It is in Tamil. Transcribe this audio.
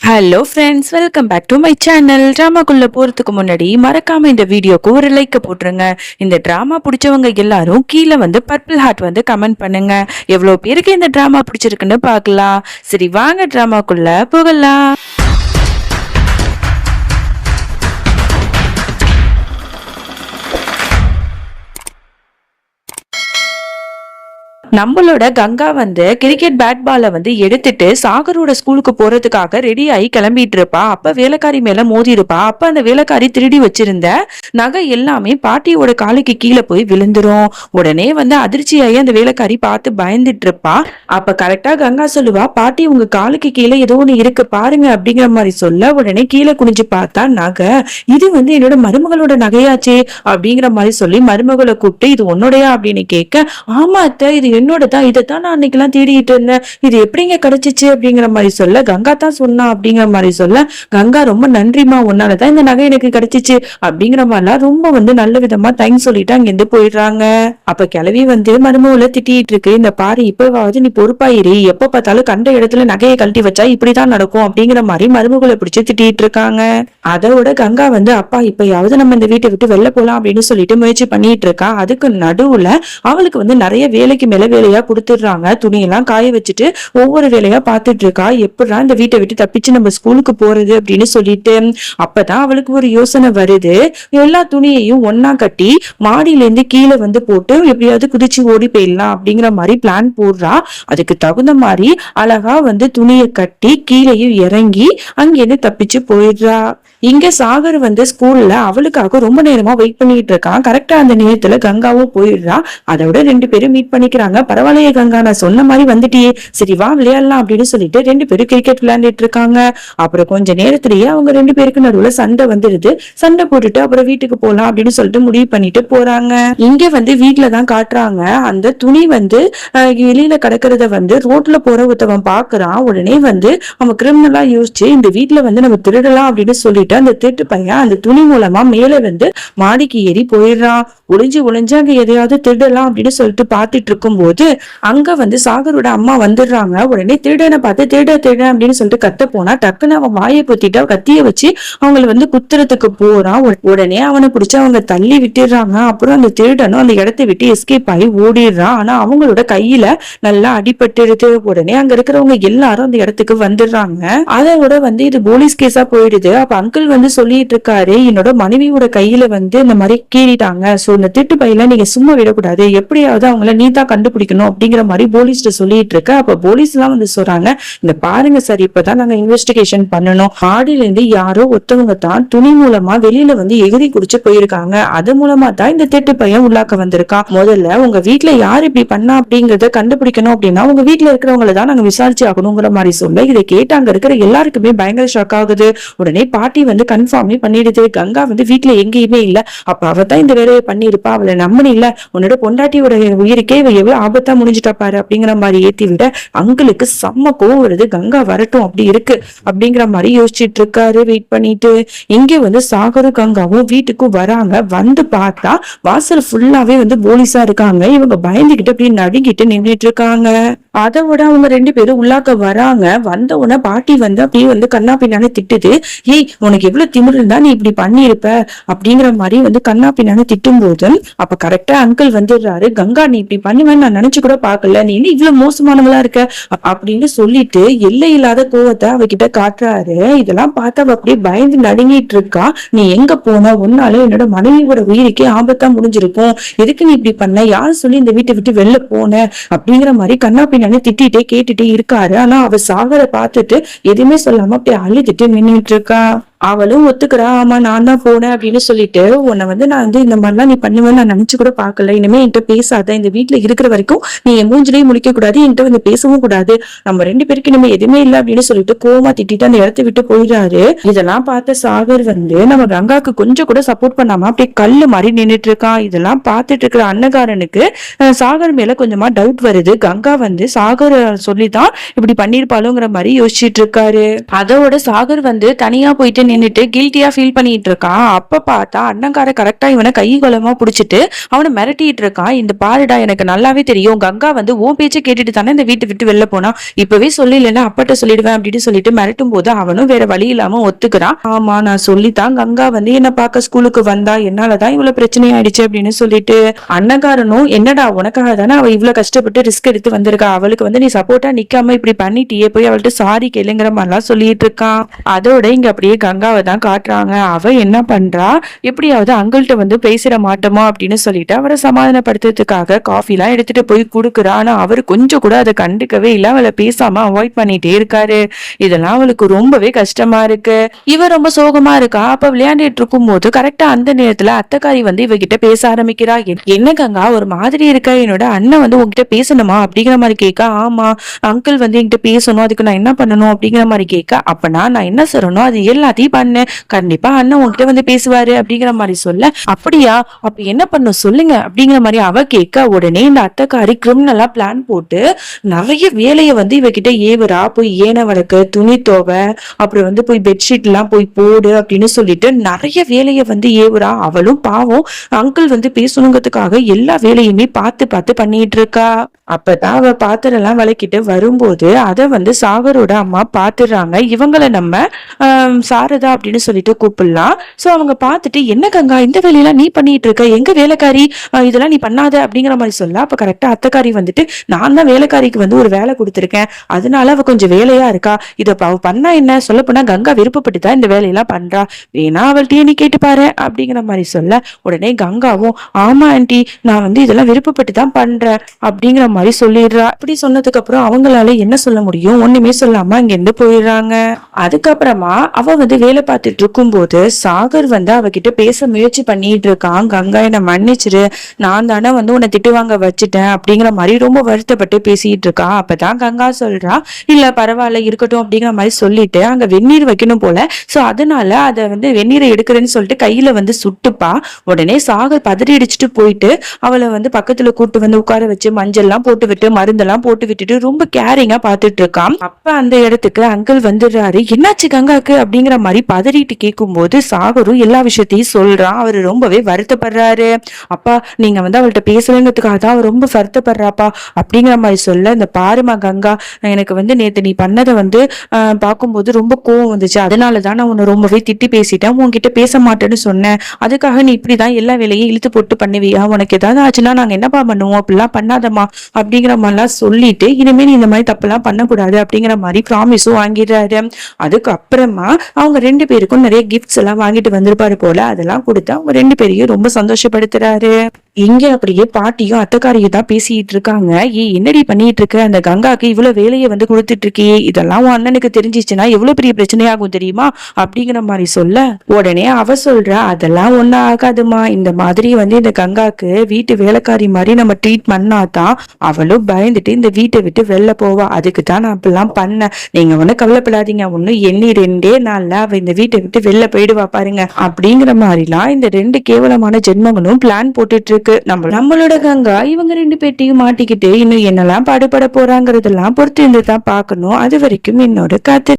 Hello friends welcome back to my channel ட்ராமாக்குள்ளே போகிறதுக்கு முன்னாடி மறக்காம இந்த வீடியோக்கு ஒரு லைக் போட்டுருங்க. இந்த ட்ராமா பிடிச்சவங்க எல்லாரும் கீழே வந்து பர்பிள் ஹார்ட் வந்து கமெண்ட் பண்ணுங்க. எவ்வளோ பேருக்கு இந்த ட்ராமா பிடிச்சிருக்குன்னு பார்க்கலாம். சரி வாங்க ட்ராமாக்குள்ளே போகலாம். நம்மளோட கங்கா வந்து கிரிக்கெட் பேட் பாலை வந்து எடுத்துட்டு சாகரோட ஸ்கூலுக்கு போறதுக்காக ரெடி ஆகி கிளம்பிட்டு இருப்பா. அப்ப வேலைக்காரி மேல மோதி இருப்பா. அப்ப அந்த வேலைக்காரி திருடி வச்சிருந்த நகை எல்லாமே பாட்டியோட காலுக்கு கீழே போய் விழுந்துரும். உடனே வந்து அதிர்ச்சியாகி அந்த வேலைக்காரி பார்த்து பயந்துட்டு இருப்பா. அப்ப கரெக்டா கங்கா சொல்லுவா பாட்டி உங்க காலுக்கு கீழே ஏதோ ஒண்ணு இருக்கு. பாருங்க அப்படிங்கிற மாதிரி சொல்ல உடனே கீழே குனிஞ்சு பார்த்தா நகை. இது வந்து என்னோட மருமகளோட நகையாச்சே அப்படிங்கிற மாதிரி சொல்லி மருமகளை கூப்பிட்டு இது உன்னுடையா? அப்படின்னு கேட்க ஆமா அத்தை இது என்னோட தான் இதைத்தான் நான் அன்னைக்கெல்லாம் தேடிட்டு இருந்தேன். இது எப்படிங்க கிடைச்சிச்சு அப்படிங்கிற மாதிரி சொல்ல கங்கா தான் சொன்னா அப்படிங்கிற மாதிரி சொல்ல கங்கா ரொம்ப நன்றிமா உன்னாலதான் இந்த நகை எனக்கு கிடைச்சிச்சு அப்படிங்கிற மாதிரிலாம் ரொம்ப வந்து நல்ல விதமா தேங்க்ஸ் சொல்லிட்டு அங்கிருந்து போயிடுறாங்க. அப்ப கிளவி வந்து மருமகளை திட்டிட்டு இருக்கு. இந்த பாரு இப்பவாவது நீ பொறுப்பாயிரு. எப்ப பார்த்தாலும் கண்ட இடத்துல நகையை கழட்டி வச்சா இப்படிதான் நடக்கும் அப்படிங்கிற மாதிரி மருமகளை பிடிச்சு திட்டிட்டு இருக்காங்க. அதோட கங்கா வந்து அப்பா இப்பயாவது நம்ம இந்த வீட்டை விட்டு வெளில போலாம் அப்படின்னு சொல்லிட்டு முயற்சி பண்ணிட்டு இருக்கா. அதுக்கு நடுவுல அவளுக்கு வந்து நிறைய வேலைக்கு மேல வேலையா கொடுத்துடுறாங்க. துணியெல்லாம் காய வச்சுட்டு ஒவ்வொரு வேலையா பார்த்துட்டு இருக்கா எப்படா இந்த வீட்டை விட்டு தப்பிச்சு நம்ம ஸ்கூலுக்கு போறது அப்படின்னு சொல்லிட்டு. அப்பதான் அவளுக்கு ஒரு யோசனை வருது. எல்லா துணியையும் ஒன்னா கட்டி மாடியில இருந்து கீழே வந்து போட்டு எப்படியாவது குதிச்சு ஓடி போயிடலாம் அப்படிங்கிற மாதிரி பிளான் போடுறா. அதுக்கு தகுந்த மாதிரி அழகா வந்து துணியை கட்டி கீழேயும் இறங்கி அங்கிருந்து தப்பிச்சு போயிடுறா. இங்க சாகர் வந்து ஸ்கூல்ல அவளுக்காக ரொம்ப நேரமா வெயிட் பண்ணிட்டு இருக்கான். கரெக்டா அந்த நேரத்துல கங்காவும் போயிடுறா. அதோட ரெண்டு பேரும் மீட் பண்ணிக்கிறாங்க. பரவாயில்லையே கங்கா நான் சொன்ன மாதிரி வந்துட்டியே. சரி வா விளையாடலாம் அப்படின்னு சொல்லிட்டு ரெண்டு பேரும் கிரிக்கெட் விளையாண்டுட்டு இருக்காங்க. அப்புறம் கொஞ்ச நேரத்திலேயே அவங்க ரெண்டு பேருக்கு நடுவுல சண்டை வந்துடுது. சண்டை போட்டுட்டு அப்புறம் வீட்டுக்கு போலாம் அப்படின்னு சொல்லிட்டு முடிவு பண்ணிட்டு போறாங்க. இங்க வந்து வீட்டுல தான் காட்டுறாங்க. அந்த துணி வந்து வெளியில கிடக்கிறத வந்து ரோட்ல போற ஒருத்தவன் பாக்குறான். உடனே வந்து அவன் கிரிமினலா யோசிச்சு இந்த வீட்டுல வந்து நம்ம திருடலாம் அப்படின்னு சொல்லிட்டு அந்த திருட்டு பையன் அந்த துணி மூலமா மேல வந்து மாடிக்கு ஏறி போயிடுறான். ஒளிஞ்சு ஒளிஞ்சு அங்க எதையாவது திருடலாம் அப்படின்னு சொல்லிட்டு பார்த்துட்டு இருக்கும்போது அங்க வந்து சாகரோட அம்மா வந்துடுறாங்க. உடனே திருடனை பார்த்து திருட திருட அப்படின்னு சொல்லிட்டு கத்த போனா டக்குன்னு அவன் வாயை பொத்திட்டு அவ கத்திய வச்சு அவங்கள வந்து குத்துறதுக்கு போறான். உடனே அவனை பிடிச்சி அவங்க தள்ளி விட்டுடுறாங்க. அப்புறம் அந்த திருடனும் அந்த இடத்தை விட்டு எஸ்கேப் ஆகி ஓடிடுறான். ஆனா அவங்களோட கையில நல்லா அடிபட்டுருது உடனே அங்க இருக்கிறவங்க எல்லாரும் அந்த இடத்துக்கு வந்துடுறாங்க. அதோட வந்து இது போலீஸ் கேஸா போயிடுது. அப்ப அங்கிள் வந்து சொல்லிட்டு இருக்காரு என்னோட மனைவியோட கையில வந்து இந்த மாதிரி கீறிட்டாங்க. சோ இந்த திட்டு பையில நீங்க சும்மா விடக்கூடாது. எப்படியாவது அவங்கள நீ தான் கண்டுபிடிக்கணும் அப்படிங்கிற மாதிரி போலீஸ்ட சொல்லிட்டு இருக்க அப்ப போலீஸ் எல்லாம் வந்து சொல்றாங்க இந்த பாருங்க சார் இப்பதான் நாங்க இன்வெஸ்டிகேஷன் பண்ணணும். மாடியில இருந்து யாரோ ஒருத்தவங்க தான் துணி மூலமா வெளியில வந்து எகிரி குடிச்சு போயிருக்காங்க. அது மூலமா தான் இந்த திட்டு பையன் உள்ளாக்க வந்திருக்கான். முதல்ல உங்க வீட்டுல யார் இப்படி பண்ணா அப்படிங்கறத கண்டுபிடிக்கணும் அப்படின்னா உங்க வீட்ல இருக்கிறவங்கள தான் நாங்க விசாரிச்சு ஆகணுங்கிற மாதிரி சொல்ல இதை கேட்டாங்க இருக்கிற எல்லாருக்குமே பயங்கர ஷாக் ஆகுது. உடனே பாட்டி வந்து கன்ஃபார்மே பண்ணிடுது கங்கா வந்து வீட்டுல எங்கேயுமே இல்ல. அப்ப அவ தான் இந்த வேலையை பண்ணிருப்பா அவளை நம்பணும் இல்ல. உன்னோட பொண்டாட்டியோட உயிருக்கே எவ்வளவு ஆபத்தா முடிஞ்சுட்டா பாரு அப்படிங்கிற மாதிரி ஏத்தி விட அங்களுக்கு செம்ம கோவம் வருது. கங்கா வரட்டும் அப்படி இருக்கு அப்படிங்கிற மாதிரி யோசிச்சுட்டு இருக்காரு. வெயிட் பண்ணிட்டு இங்க வந்து சாகரும் கங்காவும் வீட்டுக்கும் வராங்க. வந்து பார்த்தா வாசல் ஃபுல்லாவே வந்து போலீஸா இருக்காங்க. இவங்க பயந்துகிட்டு அப்படியே நடுங்கிட்டு நின்னுட்டு இருக்காங்க. அதை விட அவங்க ரெண்டு பேரும் உள்ளாக்க வராங்க. வந்த உடனே பாட்டி வந்து அப்படியே வந்து கண்ணா பின்னான்னு திட்டுது. ஏய் உனக்கு எவ்வளவு திமிரு இருந்தா நீ இப்படி பண்ணியிருப்ப அப்படிங்கிற மாதிரி வந்து கண்ணா பின்னான்னு திட்டும் போது அப்ப கரெக்டா அங்கிள் வந்துடுறாரு. கங்கா நீ இப்படி பண்ணுவேன்னு நான் நினைச்சு கூட பாக்கல நீ என்ன இவ்வளவு மோசமானவளா இருக்க? அப்படின்னு சொல்லிட்டு எல்லை இல்லாத கோவத்தை அவகிட்ட காட்டுறாரு. இதெல்லாம் பார்த்து அவ அப்படியே பயந்து நடுங்கிட்டு இருக்கா. நீ எங்க போன? ஒன்னாலும் என்னோட மனைவியோட உயிருக்கே ஆபத்தா முடிஞ்சிருக்கும். எதுக்கு நீ இப்படி பண்ண? யார் சொல்லி இந்த வீட்டை விட்டு வெளில போன? அப்படிங்கிற மாதிரி கண்ணா பின்னாடி திட்டிட்டே கேட்டுட்டே இருக்காரு. ஆனா அவ சாகரை பார்த்துட்டு எதுவுமே சொல்லாம அப்படியே அழுதுட்டு நின்றுட்டு இருக்கா. அவளும் ஒத்துக்கிறா ஆமா நான் தான் போனேன் அப்படின்னு சொல்லிட்டு உன்னை வந்து நான் வந்து இந்த மாதிரிலாம் நீ பண்ணுவேன்னு நான் நினைச்சு கூட பாக்கல இனிமே என்கிட்ட பேசாத. இந்த வீட்ல இருக்கிற வரைக்கும் நீ என் மூஞ்சிலையும் முடிக்க கூடாது என்கிட்ட வந்து பேசவும் கூடாது. நம்ம ரெண்டு பேருக்கு இனிமே எதுவுமே இல்லை அப்படின்னு சொல்லிட்டு கோமா திட்டிட்டு அந்த இடத்த விட்டு போயிடுறாரு. இதெல்லாம் பார்த்த சாகர் வந்து நம்ம கங்காக்கு கொஞ்சம் கூட சப்போர்ட் பண்ணாம அப்படியே கல்லு மாதிரி நின்னுட்டு இருக்கான் இதெல்லாம் பார்த்துட்டு இருக்கிற அன்னகாரனுக்கு சாகர் மேல கொஞ்சமா டவுட் வருது. கங்கா வந்து சாகர் சொல்லிதான் இப்படி பண்ணிருப்பாளுங்கிற மாதிரி யோசிச்சுட்டு இருக்காரு. அதோட சாகர் வந்து தனியா போயிட்டு நின்றுட்டு கில்ட்டியாக ஃபீல் பண்ணிட்டு இருக்கான். அப்போ பார்த்தா அண்ணங்கார கரெக்டாக இவனை கை கொலமா பிடிச்சிட்டு அவனை மிரட்டிட்டு இருக்கான். இந்த பாருடா எனக்கு நல்லாவே தெரியும். கங்கா வந்து உன் பேச்சை கேட்டுட்டு தானே இந்த வீட்டை விட்டு வெளில போனா. இப்பவே சொல்லலைன்னா அப்பட்ட சொல்லிடுவேன் அப்படின்னு சொல்லிட்டு மிரட்டும் போது அவனும் வேற வழி இல்லாம ஒத்துக்கிறான். ஆமா நான் சொல்லித்தான் கங்கா வந்து என்ன பார்க்க ஸ்கூலுக்கு வந்தா. என்னாலதான் இவ்வளவு பிரச்சனை ஆயிடுச்சு அப்படின்னு சொல்லிட்டு அண்ணகாரனும் என்னடா உனக்காக தானே அவ இவ்வளவு கஷ்டப்பட்டு ரிஸ்க் எடுத்து வந்திருக்கா? அவளுக்கு வந்து நீ சப்போர்ட்டா நிக்காம இப்படி பண்ணிட்டியே போய் அவள்கிட்ட சாரி கேளுங்கிற மாதிரிலாம் சொல்லிட்டு இருக்கான். அதோட இங்க அப்படியே கங்கா கங்காவை தான் காட்டுறாங்க. அவ என்ன பண்றா? எப்படியாவது அங்கிள்கிட்ட வந்து பேசிட மாட்டோமா? அப்படின்னு சொல்லிட்டு அவரை சமாதானப்படுத்துறதுக்காக காஃபிலாம் எடுத்துட்டு போய் கொடுக்குறா. ஆனா அவர் கொஞ்சம் கூட அதை கண்டுக்கவே இல்லை. அவளை பேசாம அவாய்ட் பண்ணிட்டே இருக்காரு. இதெல்லாம் அவளுக்கு ரொம்பவே கஷ்டமா இருக்கு. இவ ரொம்ப சோகமா இருக்கா? அப்ப விளையாண்டுட்டு இருக்கும் போது கரெக்டா அந்த நேரத்துல அத்தக்காரி வந்து இவகிட்ட பேச ஆரம்பிக்கிறா. என்ன கங்கா? ஒரு மாதிரி இருக்க. என்னோட அண்ணன் வந்து உங்ககிட்ட பேசணுமா? அப்படிங்கிற மாதிரி கேட்க ஆமா அங்கிள் வந்து என்கிட்ட பேசணும். அதுக்கு நான் என்ன பண்ணணும்? அப்படிங்கிற மாதிரி கேட்க அப்பனா நான் என்ன சொல்லணும்? அது எல்லாத்தையும் பண்ணு. கண்டிப்பா அண்ணன் உங்ககிட்ட வந்து பேசுவாரு அப்படிங்கிற மாதிரி சொல்ல. அப்படியா? அப்ப என்ன பண்ணும் சொல்லுங்க. அப்படிங்கிற மாதிரி அவ கேட்க உடனே இந்த அத்தைக்காரி கிரிமினலா பிளான் போட்டு நிறைய வேலையை வந்து இவகிட்ட ஏவுறா. போய் ஏன வழக்கு துணி தோவை அப்புறம் வந்து போய் பெட்ஷீட் எல்லாம் போய் போடு அப்படின்னு சொல்லிட்டு நிறைய வேலையை வந்து ஏவுறா. அவளும் பாவம் அங்கிள் வந்து பேசணுங்கிறதுக்காக எல்லா வேலையுமே பார்த்து பார்த்து பண்ணிட்டு இருக்கா. அப்பதான் அவ பாத்திரம் எல்லாம் விளக்கிட்டு வரும்போது அதை வந்து சாகரோட அம்மா பாத்துடுறாங்க. இவங்கள நம்ம சார சாரதா அப்படின்னு சொல்லிட்டு கூப்பிடலாம். ஸோ அவங்க பார்த்துட்டு என்ன கங்கா இந்த வேலையெல்லாம் நீ பண்ணிட்டு இருக்க? எங்க வேலைக்காரி? இதெல்லாம் நீ பண்ணாத அப்படிங்கிற மாதிரி சொல்ல அப்ப கரெக்டாக அத்தைக்காரி வந்துட்டு நான் தான் வேலைக்காரிக்கு வந்து ஒரு வேலை கொடுத்துருக்கேன். அதனால அவ கொஞ்சம் வேலையா இருக்கா? இத அவ பண்ணா என்ன? சொல்ல போனா கங்கா விருப்பப்பட்டு தான் இந்த வேலையெல்லாம் பண்றா. வேணா அவள்கிட்டயே நீ கேட்டு பாரு அப்படிங்கிற மாதிரி சொல்ல உடனே கங்காவும் ஆமா ஆண்டி நான் வந்து இதெல்லாம் விருப்பப்பட்டு தான் பண்றேன் அப்படிங்கிற மாதிரி சொல்லிடுறா. அப்படி சொன்னதுக்கு அப்புறம் அவங்களால என்ன சொல்ல முடியும்? ஒண்ணுமே சொல்லாம இங்க இருந்து போயிடுறாங்க. அதுக்கப்புறமா அவ வந்து வேலை பார்த்துட்டு இருக்கும்போது சாகர் வந்து அவகிட்ட பேச முயற்சி பண்ணிட்டு இருக்கான். கங்கா என்னை மன்னிச்சிரு. நான் தானே வந்து உன்னை திட்டு வாங்க வச்சுட்டேன் அப்படிங்கிற மாதிரி ரொம்ப வருத்தப்பட்டு பேசிட்டு இருக்கான் அப்பதான் கங்கா சொல்றா இல்ல பரவாயில்ல இருக்கட்டும் அப்படிங்கிற மாதிரி சொல்லிட்டு அங்க வெந்நீர் வைக்கணும் போல. சோ அதனால அதை வந்து வெந்நீரை எடுக்கிறேன்னு சொல்லிட்டு கையில வந்து சுட்டுப்பா. உடனே சாகர் பதறி அடிச்சுட்டு போயிட்டு அவளை வந்து பக்கத்துல கூட்டு வந்து உட்கார வச்சு மஞ்சள் எல்லாம் போட்டு விட்டு மருந்தெல்லாம் போட்டு விட்டுட்டு ரொம்ப கேரிங்கா பாத்துட்டு இருக்கான். அப்ப அந்த இடத்துக்கு அங்கிள் வந்துடுறாரு. என்னாச்சு கங்காக்கு? அப்படிங்கிற மாதிரி பதறிட்டு கேட்கும்போது சாகரும் எல்லா விஷயத்தையும் சொல்கிறான் அவர் ரொம்பவே வருத்தப்படுறாரு. அப்பா நீங்கள் வந்து அவள்கிட்ட பேசலைங்கிறதுக்காக தான் அவர் ரொம்ப வருத்தப்படுறாப்பா அப்படிங்கிற மாதிரி சொல்ல இந்த பாருமா கங்கா எனக்கு வந்து நேற்று நீ பண்ணதை வந்து பார்க்கும்போது ரொம்ப கோவம் வந்துச்சு. அதனால தான் நான் உன்னை ரொம்பவே திட்டி பேசிட்டேன். உன்கிட்ட பேச மாட்டேன்னு சொன்னேன். அதுக்காக நீ இப்படிதான் எல்லா வேலையும் இழுத்து போட்டு பண்ணுவியா? உனக்கு ஏதாவது ஆச்சுன்னா நாங்கள் என்னப்பா பண்ணுவோம்? அப்படிலாம் பண்ணாதம்மா. அப்படிங்கிற மாதிரிலாம் சொல்லிட்டு இனிமேல் நீ இந்த மாதிரி தப்பெல்லாம் பண்ணக்கூடாது அப்படிங்கிற மாதிரி ப்ராமிஸும் வாங்கிடுறாரு. அதுக்கப்புறமா அவங்க ரெண்டு பேருக்கும் நிறைய கிஃப்ட்ஸ் எல்லாம் வாங்கிட்டு வந்திருப்பாரு போல. அதெல்லாம் கொடுத்து அவங்க ரெண்டு பேரையும் ரொம்ப சந்தோஷப்படுத்துறாரு. இங்க அப்படியே பாட்டியும் அத்தக்காரியும் தான் பேசிட்டு இருக்காங்க. ஏ என்னடி பண்ணிட்டு இருக்க? அந்த கங்காக்கு இவ்வளவு வேலையை வந்து கொடுத்துட்டு இருக்கியே. இதெல்லாம் உன் அண்ணனுக்கு தெரிஞ்சிச்சுன்னா எவ்வளவு பெரிய பிரச்சனையாகும் தெரியுமா? அப்படிங்கிற மாதிரி சொல்ல. உடனே அவ சொல்றா அதெல்லாம் ஒண்ணும் ஆகாதுமா இந்த மாதிரி வந்து இந்த கங்காக்கு வீட்டு வேலைக்காரி மாதிரி நம்ம ட்ரீட் பண்ணாதான் அவளும் பயந்துட்டு இந்த வீட்டை விட்டு வெளில போவா. அதுக்கு தான் நான் அப்படிலாம் பண்ணேன். நீங்க ஒன்னும் கவலைப்படாதீங்க. ஒன்னும் எண்ணி ரெண்டே நாள்ல அவ இந்த வீட்டை விட்டு வெளில போயிடுவா பாருங்க. அப்படிங்கிற மாதிரிலாம் இந்த ரெண்டு கேவலமான ஜென்மங்களும் பிளான் போட்டுட்டு இருக்கு நம்ம நம்மளோட கங்கா இவங்க ரெண்டு பேட்டியும் மாட்டிக்கிட்டு இன்னும் என்னெல்லாம் பாடுபட போறாங்கிறதெல்லாம் பொறுத்து இருந்து தான் பார்க்கணும். அது வரைக்கும் என்னோட காத்து